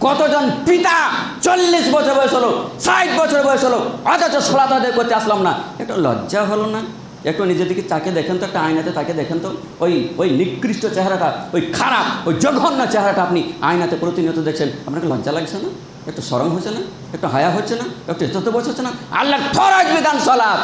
কতজন পিতা চল্লিশ বছর বয়স হলো, ষাট বছর বয়স হলো, অথচ সলাত আদায় করতে আসলাম না। একটু লজ্জা হলো না? একটু নিজের দিকে তাকে দেখেন তো, একটা আয়নাতে তাকে দেখেন তো। ওই ওই নিকৃষ্ট চেহারাটা, ওই খারাপ, ওই জঘন্য চেহারাটা আপনি আয়নাতে প্রতিনিয়ত দেখছেন। আপনাকে লজ্জা লাগছে না? একটু সরম হচ্ছে না? একটু হায়া হচ্ছে না? একটু ইজ্জত বোঝ হচ্ছে না? আল্লাহর ফরজ বিধান সলাপ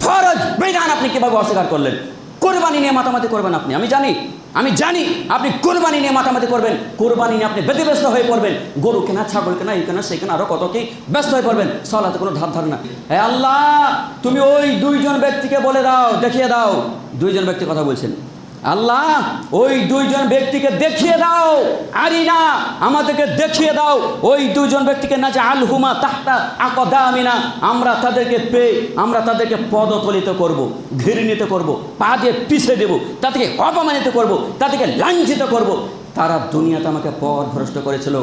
ফরজ বিধান আপনি কীভাবে অস্বীকার করলেন? কোরবানি নিয়ে মাতামাতি করবেন আপনি, আমি জানি। আমি জানি আপনি কোরবানি নিয়ে মাতামাতি করবেন। কোরবানি নিয়ে আপনি ব্যতিব্যস্ত হয়ে পড়বেন। গরু কেনা, ছাগল কেনা, এই কেনা, সেই কেনা আরও কত কি ব্যস্ত হয়ে পড়বেন। সলাতে কোনো ধার ধার না। হে আল্লাহ, তুমি ওই দুইজন ব্যক্তিকে বলে দাও, দেখিয়ে দাও। দুইজন ব্যক্তি কথা বলছেন। আল্লাহ, ওই দুইজন ব্যক্তিকে দেখিয়ে দাও। আরি না, আমাদেরকে দেখিয়ে দাও। ওই দুইজন ব্যক্তিকে না যে আলহুমা তাহতা না আমরা তাদেরকে পেয়ে, আমরা তাদেরকে পদতলিত করব, ঘৃণিত করব, পা দিয়ে পিছিয়ে দেব, তাদেরকে অপমানিত করব, তাদেরকে লাঞ্ছিত করব। তারা দুনিয়াতে আমাকে পথ ভ্রষ্ট করেছিল।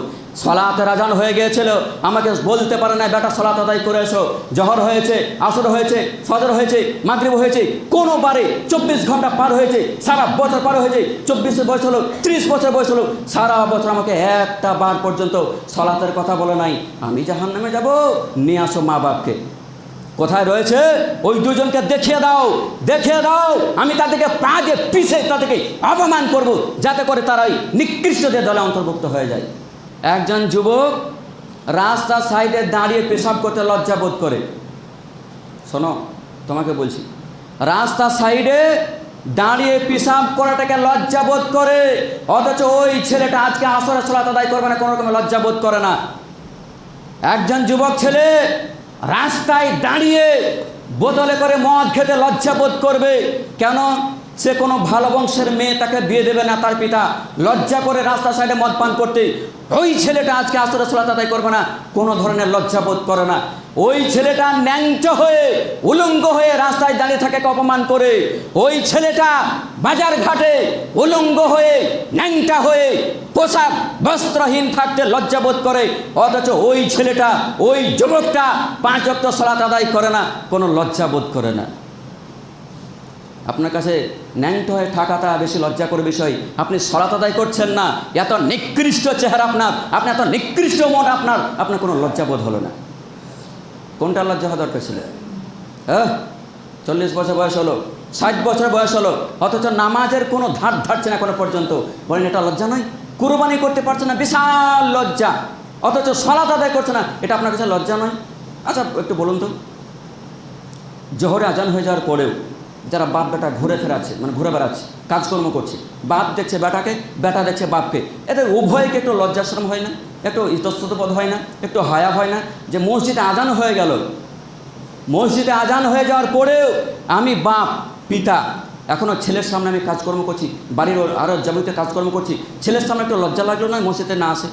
সলাতে রাজান হয়ে গিয়েছিল। আমাকে বলতে পারে না বেটা, সলাত আদায় করে এসো। জহর হয়েছে, আসর হয়েছে, ফজর হয়েছে, মাগরিব হয়েছে কোনো বারে চব্বিশ ঘণ্টা পার হয়েছে, সারা বছর পার হয়েছে, চব্বিশ বয়স হলো, ত্রিশ বছর বয়স হলো, সারা বছর আমাকে একটা বার পর্যন্ত সলাতের কথা বলে নাই। আমি জাহান নামে যাব, নিয়ে আসো মা বাপকে কোথায় রয়েছে? ওই দুজনকে দেখিয়ে দাও দেখিয়ে দাও। আমি তাদেরকে পা দিয়ে পিছে তাদেরকে অপমান করব, যাতে করে তারাই নিকৃষ্টদের দলে অন্তর্ভুক্ত হয়ে যায়। একজন যুবক রাস্তার সাইডে দাঁড়িয়ে পেশাব করতে লজ্জা বোধ করে। শোনো, তোমাকে বলছি রাস্তার সাইডে দাঁড়িয়ে পেশাব করাটাকে লজ্জা বোধ করে, অথচ ওই ছেলেটা আজকে আসরে সলাত আদায় করবে না, কোনো রকমের লজ্জা বোধ করে না। একজন যুবক ছেলে রাস্তায় দাঁড়িয়ে বোতলে করে মদ খেতে লজ্জা বোধ করবে। কেন? সে কোনো ভালো বংশের মেয়ে তাকে বিয়ে দেবে না তার পিতা। লজ্জা করে রাস্তা সাইডে মদ পান করতে। ওই ছেলেটা আজকে আসরে সোলা তাদাই করবে না। কোনো ধরনের লজ্জা বোধ করে না। ওই ছেলেটা ন্যাংচ হয়ে, উলঙ্গ হয়ে রাস্তায় দাঁড়িয়ে থাকে অপমান করে। ওই ছেলেটা বাজার ঘাটে উলঙ্গ হয়ে ন্যাংটা হয়ে পোশাক বস্ত্রহীন থাকতে লজ্জাবোধ করে। অথচ ওই ছেলেটা, ওই যুবকটা পাঁচ অক্ট সলাত আদায় করে না, কোনো লজ্জাবোধ করে না। আপনার কাছে ন্যাংট হয়ে থাকাটা বেশি লজ্জা করে বিষয়। আপনি সলাত আদায় করছেন না, এত নিকৃষ্ট চেহারা আপনার, আপনি এত নিকৃষ্ট মন আপনার আপনার কোনো লজ্জাবোধ হলো না। কোনটা লজ্জা হওয়া দরকার ছিল? হ্যাঁ? চল্লিশ বছর বয়স হলো, ষাট বছর বয়স হলো, অথচ নামাজের কোনো ধার ধারছে না কোনো পর্যন্ত। বলেন, এটা লজ্জা নয়? কুরবানি করতে পারছে না, বিশাল লজ্জা। অথচ সলাত আদায় করছে না, এটা আপনার কাছে লজ্জা নয়? আচ্ছা একটু বলুন তো। জোহরে আজান হয়ে যাওয়ার পরেও যারা বাপ বেটা ঘুরে ফেরাচ্ছে মানে ঘুরে বেড়াচ্ছে, কাজকর্ম করছে, বাপ দেখছে বেটাকে, বেটা দেখছে বাপকে, এদের উভয়কে একটু লজ্জাশ্রম হয় না? একটু ইতস্তত হয় না, একটু হায়া হয় না, যে মসজিদে আজান হয়ে গেল। মসজিদে আজান হয়ে যাওয়ার পরেও আমি বাপ, পিতা এখনও ছেলের সামনে আমি কাজকর্ম করছি, বাড়ির আরও যাবতীয় কাজকর্ম করছি, ছেলের সামনে একটু লজ্জা লাগল না, মসজিদে না আসে।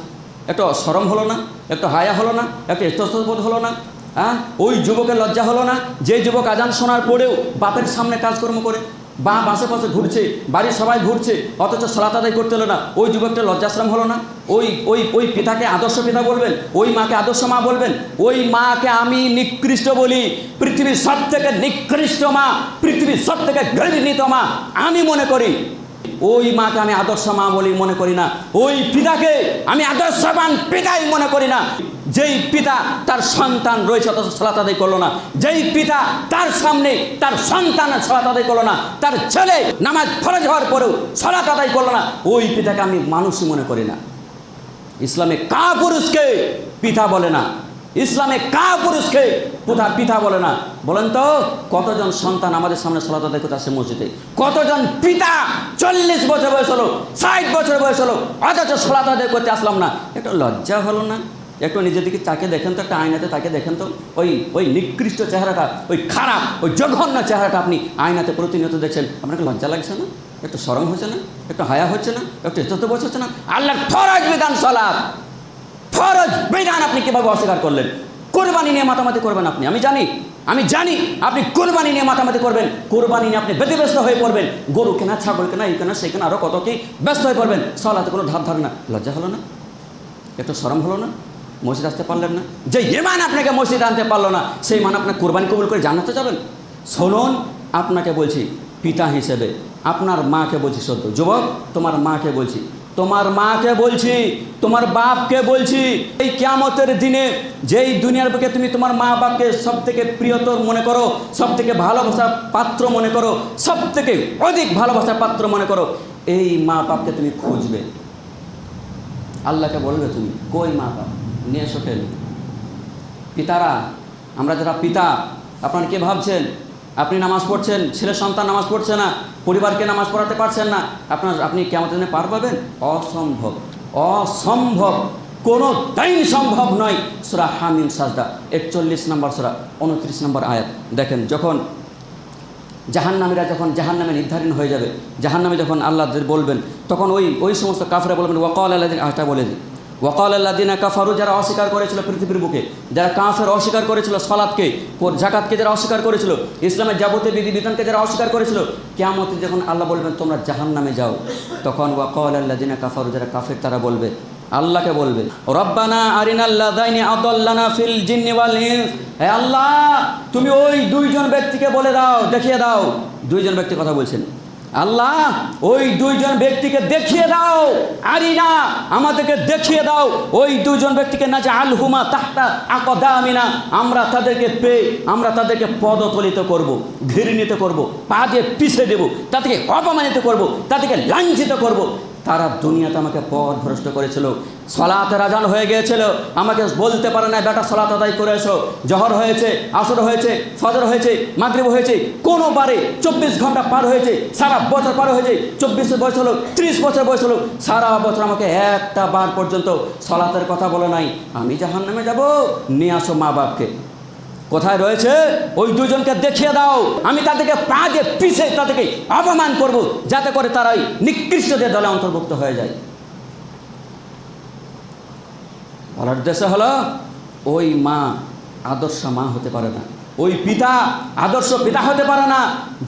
একটু সরম হলো না, একটু হায়া হলো না, একটু ইতস্তবোধ হলো না হ্যাঁ? ওই যুবকের লজ্জা হলো না, যে যুবক আজান শোনার পরেও বাপের সামনে কাজকর্ম করে। বাপ আশেপাশে ঘুরছে, বাড়ির সবাই ঘুরছে, অথচ সলাত আদায় করতে হলো না। ওই যুবকটা লজ্জাশ্রম হলো না। ওই ওই ওই পিতাকে আদর্শ পিতা বলবেন, ওই মাকে আদর্শ মা বলবেন, ওই মাকে আমি নিকৃষ্ট বলি। পৃথিবীর সব থেকে নিকৃষ্ট মা, পৃথিবীর সব থেকে ঘৃণিত মা, আমি মনে করি। ওই মাকে আমি আদর্শ মা বলি মনে করি না। ওই পিতাকে আমি আদর্শবান পিতাই মনে করি না। যেই পিতা তার সন্তান রয়েছে, অথচ সলাত আদায় করল না। যেই পিতা তার সামনে তার সন্তান সলাত আদায় করল না, তার ছেলে নামাজ ফরজ হওয়ার পরেও সলাত আদায় করল না, ওই পিতাকে আমি মানুষই মনে করি না। ইসলামে কা পুরুষকে পিতা বলে না। ইসলামে কা পুরুষকে পিতা পিতা বলে না। বলেন তো, কতজন সন্তান আমাদের সামনে সলাত আদায় করতে আসে মসজিদে? কতজন পিতা চল্লিশ বছর বয়স হলো, ষাট বছর বয়স হলো, অথচ সলাত আদায় করতে আসলাম না? একটু লজ্জা হলো না? একটু নিজের দিকে তাকে দেখেন তো, একটা আয়নাতে তাকে দেখেন তো। ওই ওই নিকৃষ্ট চেহারাটা, ওই খারাপ, ওই জঘন্য চেহারাটা আপনি আয়নাতে প্রতিনিয়ত দেখছেন। আপনাকে লজ্জা লাগছে না? একটু সরম হচ্ছে না? একটু হায়া হচ্ছে না? একটু ইজ্জত বোঝ হচ্ছে না? আল্লাহর ফরজ বিধান সলাপ ফরজ বিধান আপনি কীভাবে অস্বীকার করলেন? কোরবানি নিয়ে মাতামাতি করবেন আপনি। আমি জানি আমি জানি আপনি কোরবানি নিয়ে মাতামাতি করবেন। কোরবানি নিয়ে আপনি ব্যতিব্যস্ত হয়ে পড়বেন। গরু কেনা, ছাগল কেনা, এই কেনা, সেই কেনা আরও কত কি ব্যস্ত হয়ে পড়বেন। সলাতে কোনো ধার ধার না। লজ্জা হলো না? একটু সরম হলো না? মসজিদ আসতে পারলেন না। যে ইমান আপনাকে মসজিদে আনতে পারল না, সেই মান আপনার কোরবানি কবুল করে জানাতে যাবেন। শুনুন, আপনাকে বলছি, পিতা হিসেবে আপনার মাকে বলছি সত্য যুবক, তোমার মাকে বলছি, তোমার মাকে বলছি, তোমার বাপকে বলছি, এই কিয়ামতের দিনে যেই দুনিয়ার বুকে তুমি তোমার মা বাপকে সব থেকে প্রিয়তর মনে করো সব থেকে ভালোবাসার পাত্র মনে করো সব থেকে অধিক ভালোবাসার পাত্র মনে করো, এই মা বাপকে তুমি খুঁজবে। আল্লাহকে বলবে তুমি, কই মা বাপ? নিয়ে এসো টেনে পিতারা, আমরা যারা পিতা, আপনারা কে ভাবছেন? আপনি নামাজ পড়ছেন, ছেলে সন্তান নামাজ পড়ছে না, পরিবারকে নামাজ পড়াতে পারছেন না, আপনার, আপনি কেমন দিনে পার পাবেন? অসম্ভব অসম্ভব, কোনো টাইম সম্ভব নয়। সুরা হামিম সাজদা, একচল্লিশ নম্বর সুরা, উনত্রিশ নম্বর আয়াত। দেখেন, যখন জাহান্নামীরা যখন জাহান্নামে নির্ধারণ হয়ে যাবে, জাহান্নামে যখন আল্লাহ বলবেন, তখন ওই ওই সমস্ত কাফরা বলবেন ওয়াকাল আল্লাহ আটা বলে দিই ওয়াকাল আল্লাদিনা কাফারু, যারা অস্বীকার করেছিল পৃথিবীর বুকে, যারা কাফের অস্বীকার করেছিল সলাদকে জাকাতকে যারা অস্বীকার করেছিল, ইসলামের যাবতীয় বিধি বিধানকে যারা অস্বীকার করেছিল কেমতে যখন আল্লাহ বলবেন, তোমরা জাহান নামে যাও, তখন ওয়াকাল আল্লাদিনা কাফারু, যারা কাফের, তারা বলবে, আল্লাহকে বলবে, রব্বানা আরিনাল্লাহ দাইনি আদাল্লানা ফিল জিন্নি ওয়াল ইনস। হে আল্লাহ, তুমি ওই দুইজন ব্যক্তিকে বলে দাও, দেখিয়ে দাও। দুইজন ব্যক্তি কথা বলছেন। আল্লাহ, ওই দুইজন ব্যক্তিকে দেখিয়ে দাও। আরি না, আমাদেরকে দেখিয়ে দাও। ওই দুইজন ব্যক্তিকে না যে আলহুমা আমি না আমরা তাদেরকে পেয়ে, আমরা তাদেরকে পদতলিত করব, ঘৃণিত করব, পা দিয়ে পিছিয়ে দেব, তাদেরকে অপমানিত করব, তাদেরকে লাঞ্ছিত করব। তারা দুনিয়াতে আমাকে পথ ভ্রষ্ট করেছিল। সলাতে রাজান হয়ে গিয়েছিল। আমাকে বলতে পারে না বেটা, সলাত আদায় করেছ জহর হয়েছে, আসর হয়েছে, ফজর হয়েছে, মাগরিব হয়েছে, কোনোবারে চব্বিশ ঘণ্টা পার হয়েছে, সারা বছর পার হয়েছে, চব্বিশ বয়স হলো ত্রিশ বছর বয়স হলো সারা বছর আমাকে একটা বার পর্যন্ত সলাতের কথা বলে নাই। আমি জাহান নামে যাব, নিয়ে আসো মা বাপকে কোথায় রয়েছে? ওই দুজনকে দেখিয়ে দাও। আমি তাদেরকে পা দিয়ে পিছে তাদেরকে অপমান করব, যাতে করে তারা ওই নিকৃষ্টদের দলে অন্তর্ভুক্ত হয়ে যায়। বলার দেশে হলো, ওই মা আদর্শ মা হতে পারে না। ওই পিতা, আদর্শ পিতা হতে পারে না।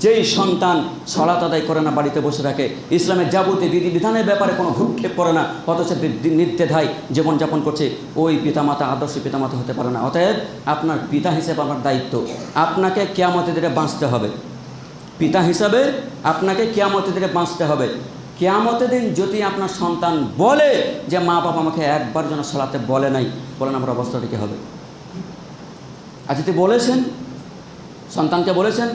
যেই সন্তান সলাত আদায় করে না, বাড়িতে বসে থাকে, ইসলামের যাবতীয় বিধি বিধানের ব্যাপারে কোনো ভূক্ষেপ করে না, অথচ নির্দেধায় জীবনযাপন করছে, ওই পিতামাতা, আদর্শ পিতামাতা হতে পারে না। অতএব আপনার পিতা হিসেবে আমার দায়িত্ব। আপনাকে কেয়ামতের দিনে বাঁচতে হবে। পিতা হিসাবে আপনাকে কেয়ামতের দিনে বাঁচতে হবে। কেয়ামতের দিন যদি আপনার সন্তান বলে যে মা বাবা আমাকে একবার যেন সলাতে বলে নাই, বলেন আমার অবস্থাটা কী হবে? যদি বলেছেন, সন্তানকে বলেছেন,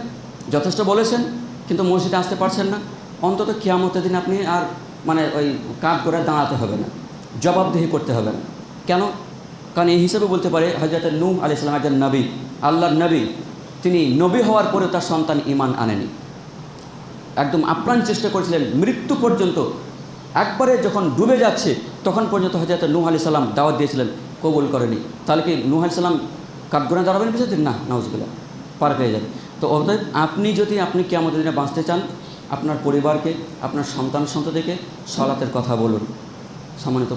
যথেষ্ট বলেছেন, কিন্তু মসজিদে আসতে পারছেন না। অন্তত কেয়ামতের দিন আপনি আর মানে ওই কাঁধ করে দাঁড়াতে হবে না, জবাবদেহি করতে হবে না। কেন? কারণ এই হিসেবে বলতে পারে হজরত নূহ আলি ইসলাম একজন নবী, আল্লাহর নবী। তিনি নবী হওয়ার পরে তার সন্তান ইমান আনেনি। একদম আপ্রাণ চেষ্টা করেছিলেন, মৃত্যু পর্যন্ত। একবারে যখন ডুবে যাচ্ছে, তখন পর্যন্ত হজরত নূহ আলি সাল্লাম দাওয়াত দিয়েছিলেন, কবুল করেনি। তাহলে কি নূহ আলি সাল্লাম কাঠগোড়া দাঁড়াবেন দিন না নওয়াজবিল্লা পার পেয়ে যাবে তো অর্থাৎ আপনি যদি আপনি কি আমাদের দিনে বাঁচতে চান, আপনার পরিবারকে, আপনার সন্তান সন্ততিকে সলাতের কথা বলুন। সম্মানিত